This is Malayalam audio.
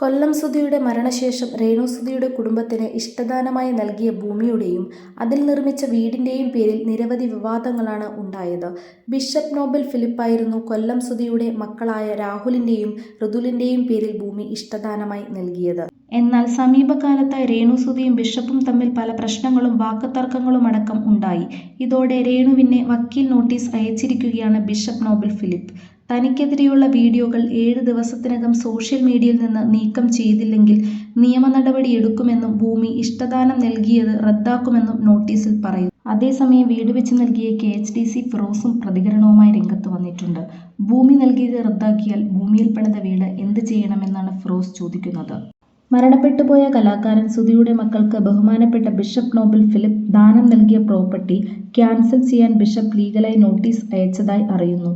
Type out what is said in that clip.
കൊല്ലം സുധിയുടെ മരണശേഷം രേണു സുധിയുടെ കുടുംബത്തിന് ഇഷ്ടദാനമായി നൽകിയ ഭൂമിയുടെയും അതിൽ നിർമ്മിച്ച വീടിന്റെയും പേരിൽ നിരവധി വിവാദങ്ങളാണ് ഉണ്ടായത്. ബിഷപ്പ് നോബൽ ഫിലിപ്പായിരുന്നു കൊല്ലം സുധിയുടെ മക്കളായ രാഹുലിന്റെയും ഋതുലിന്റെയും പേരിൽ ഭൂമി ഇഷ്ടദാനമായി നൽകിയത്. എന്നാൽ സമീപകാലത്തായി രേണു സുധിയും ബിഷപ്പും തമ്മിൽ പല പ്രശ്നങ്ങളും വാക്കുതർക്കങ്ങളും അടക്കം ഉണ്ടായി. ഇതോടെ രേണുവിനെ വക്കീൽ നോട്ടീസ് അയച്ചിരിക്കുകയാണ് ബിഷപ്പ് നോബൽ ഫിലിപ്പ്. തനിക്കെതിരെയുള്ള വീഡിയോകൾ ഏഴ് ദിവസത്തിനകം സോഷ്യൽ മീഡിയയിൽ നിന്ന് നീക്കം ചെയ്തില്ലെങ്കിൽ നിയമ നടപടി എടുക്കുമെന്നും ഭൂമി ഇഷ്ടദാനം നൽകിയത് റദ്ദാക്കുമെന്നും നോട്ടീസിൽ പറയുന്നു. അതേസമയം വീട് വെച്ച് നൽകിയ കെ. എച്ച്. ഡി. സി ഫിറോസും പ്രതികരണവുമായി രംഗത്ത് വന്നിട്ടുണ്ട്. ഭൂമി നൽകിയത് റദ്ദാക്കിയാൽ ഭൂമിയിൽ പണിത വീട് എന്ത് ചെയ്യണമെന്നാണ് ഫിറോസ് ചോദിക്കുന്നത്. മരണപ്പെട്ടുപോയ കലാകാരൻ സുധിയുടെ മക്കൾക്ക് ബഹുമാനപ്പെട്ട ബിഷപ്പ് നോബൽ ഫിലിപ്പ് ദാനം നൽകിയ പ്രോപ്പർട്ടി ക്യാൻസൽ ചെയ്യാൻ ബിഷപ്പ് ലീഗലായി നോട്ടീസ് അയച്ചതായി അറിയുന്നു.